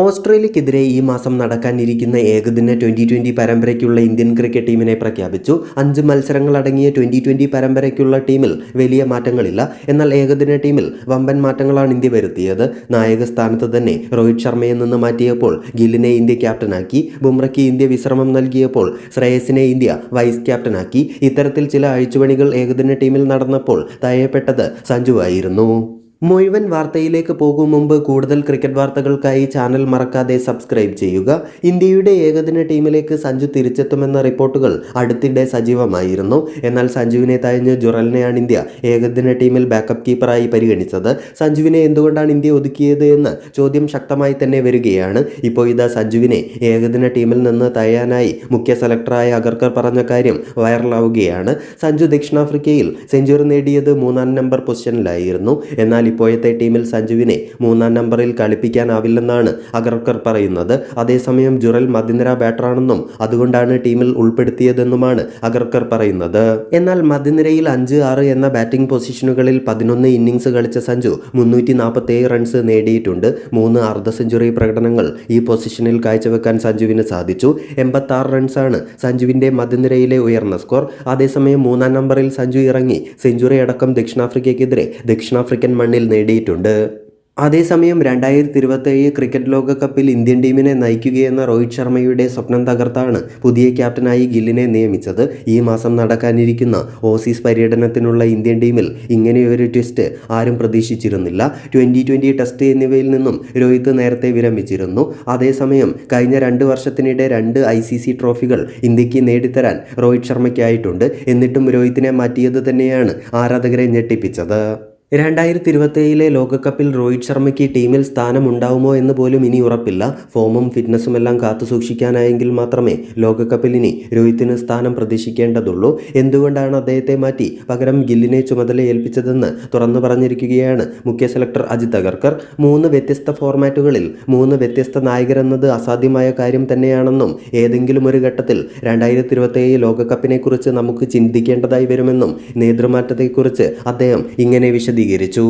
ഓസ്ട്രേലിയക്കെതിരെ ഈ മാസം നടക്കാനിരിക്കുന്ന ഏകദിന ട്വന്റി ട്വന്റി പരമ്പരയ്ക്കുള്ള ഇന്ത്യൻ ക്രിക്കറ്റ് ടീമിനെ പ്രഖ്യാപിച്ചു. അഞ്ച് മത്സരങ്ങളടങ്ങിയ ട്വന്റി ട്വന്റി പരമ്പരയ്ക്കുള്ള ടീമിൽ വലിയ മാറ്റങ്ങളില്ല. എന്നാൽ ഏകദിന ടീമിൽ വമ്പൻ മാറ്റങ്ങളാണ് ഇന്ത്യ വരുത്തിയത്. നായക സ്ഥാനത്ത് തന്നെ രോഹിത് ശർമ്മയെ നിന്ന് മാറ്റിയപ്പോൾ ഗില്ലിനെ ഇന്ത്യ ക്യാപ്റ്റനാക്കി. ബുംറയ്ക്ക് ഇന്ത്യ വിശ്രമം നൽകിയപ്പോൾ ശ്രേയസിനെ ഇന്ത്യ വൈസ് ക്യാപ്റ്റനാക്കി. ഇത്തരത്തിൽ ചില അഴിച്ചുപണികൾ ഏകദിന ടീമിൽ നടന്നപ്പോൾ തയ്യപ്പെട്ടത് സഞ്ജുവായിരുന്നു. മുഴുവൻ വാർത്തയിലേക്ക് പോകും മുമ്പ് കൂടുതൽ ക്രിക്കറ്റ് വാർത്തകൾക്കായി ചാനൽ മറക്കാതെ സബ്സ്ക്രൈബ് ചെയ്യുക. ഇന്ത്യയുടെ ഏകദിന ടീമിലേക്ക് സഞ്ജു തിരിച്ചെത്തുമെന്ന റിപ്പോർട്ടുകൾ അടുത്തിടെ സജീവമായിരുന്നു. എന്നാൽ സഞ്ജുവിനെ തഴഞ്ഞ് ജുറലിനെയാണ് ഇന്ത്യ ഏകദിന ടീമിൽ ബാക്കപ്പ് കീപ്പറായി പരിഗണിച്ചത്. സഞ്ജുവിനെ എന്തുകൊണ്ടാണ് ഇന്ത്യ ഒതുക്കിയത് എന്ന് ചോദ്യം ശക്തമായി തന്നെ വരികയാണ്. ഇപ്പോൾ ഇതാ സഞ്ജുവിനെ ഏകദിന ടീമിൽ നിന്ന് തയ്യാനായി മുഖ്യ സെലക്ടറായ അഗർക്കർ പറഞ്ഞ കാര്യം വൈറലാവുകയാണ്. സഞ്ജു ദക്ഷിണാഫ്രിക്കയിൽ സെഞ്ചുറി നേടിയത് മൂന്നാം നമ്പർ പൊസിഷനിലായിരുന്നു. എന്നാൽ ഇപ്പോഴത്തെ ടീമിൽ സഞ്ജുവിനെ മൂന്നാം നമ്പറിൽ കളിപ്പിക്കാനാവില്ലെന്നാണ് അഗർക്കർ പറയുന്നത്. അതേസമയം ജുറൽ മധ്യനിര ബാറ്ററാണെന്നും അതുകൊണ്ടാണ് ടീമിൽ ഉൾപ്പെടുത്തിയതെന്നുമാണ് അഗർക്കർ പറയുന്നത്. എന്നാൽ മധ്യനിരയിൽ അഞ്ച് ആറ് എന്ന ബാറ്റിംഗ് പൊസിഷനുകളിൽ പതിനൊന്ന് ഇന്നിംഗ്സ് കളിച്ച സഞ്ജു മുന്നൂറ്റി നാൽപ്പത്തേഴ് റൺസ് നേടിയിട്ടുണ്ട്. മൂന്ന് അർദ്ധ സെഞ്ചുറി പ്രകടനങ്ങൾ ഈ പൊസിഷനിൽ കാഴ്ചവെക്കാൻ സഞ്ജുവിന് സാധിച്ചു. എൺപത്തി ആറ് റൺസാണ് സഞ്ജുവിന്റെ മധ്യനിരയിലെ ഉയർന്ന സ്കോർ. അതേസമയം മൂന്നാം നമ്പറിൽ സഞ്ജു ഇറങ്ങി സെഞ്ചുറി അടക്കം ദക്ഷിണാഫ്രിക്കയ്ക്കെതിരെ ദക്ഷിണാഫ്രിക്കൻ മണ്ണിൽ നേടിയിട്ടുണ്ട്. അതേസമയം രണ്ടായിരത്തി ഇരുപത്തേഴ് ക്രിക്കറ്റ് ലോകകപ്പിൽ ഇന്ത്യൻ ടീമിനെ നയിക്കുകയെന്ന രോഹിത് ശർമ്മയുടെ സ്വപ്നം തകർത്താണ് പുതിയ ക്യാപ്റ്റനായി ഗില്ലിനെ നിയമിച്ചത്. ഈ മാസം നടക്കാനിരിക്കുന്ന ഓസീസ് പര്യടനത്തിനുള്ള ഇന്ത്യൻ ടീമിൽ ഇങ്ങനെയൊരു ട്വിസ്റ്റ് ആരും പ്രതീക്ഷിച്ചിരുന്നില്ല. ട്വന്റി ട്വന്റി ടെസ്റ്റ് എന്നിവയിൽ നിന്നും രോഹിത് നേരത്തെ വിരമിച്ചിരുന്നു. അതേസമയം കഴിഞ്ഞ രണ്ട് വർഷത്തിനിടെ രണ്ട് ഐ സി സി ട്രോഫികൾ ഇന്ത്യയ്ക്ക് നേടിത്തരാൻ രോഹിത് ശർമ്മയ്ക്കായിട്ടുണ്ട്. എന്നിട്ടും രോഹിത്തിനെ മാറ്റിയത് തന്നെയാണ് ആരാധകരെ ഞെട്ടിപ്പിച്ചത്. രണ്ടായിരത്തി ഇരുപത്തേഴിലെ ലോകകപ്പിൽ രോഹിത് ശർമ്മയ്ക്ക് ടീമിൽ സ്ഥാനമുണ്ടാവുമോ എന്ന് പോലും ഇനി ഉറപ്പില്ല. ഫോമും ഫിറ്റ്നസും എല്ലാം കാത്തു സൂക്ഷിക്കാനായെങ്കിൽ മാത്രമേ ലോകകപ്പിൽ ഇനി രോഹിത്തിന് സ്ഥാനം പ്രതീക്ഷിക്കേണ്ടതുള്ളൂ. എന്തുകൊണ്ടാണ് അദ്ദേഹത്തെ മാറ്റി? പകരം ഗില്ലിനെ ചുമതല ഏൽപ്പിച്ചതെന്ന് തുറന്നു പറഞ്ഞിരിക്കുകയാണ് മുഖ്യ സെലക്ടർ അജിത് അഗർക്കർ. മൂന്ന് വ്യത്യസ്ത ഫോർമാറ്റുകളിൽ മൂന്ന് വ്യത്യസ്ത നായകരെന്നത് അസാധ്യമായ കാര്യം തന്നെയാണെന്നും ഏതെങ്കിലും ഒരു ഘട്ടത്തിൽ രണ്ടായിരത്തി ഇരുപത്തേഴ് ലോകകപ്പിനെക്കുറിച്ച് നമുക്ക് ചിന്തിക്കേണ്ടതായി വരുമെന്നും നേതൃമാറ്റത്തെക്കുറിച്ച് അദ്ദേഹം ഇങ്ങനെ വിശദീകരിച്ചു സ്ഥിരീകരിച്ചു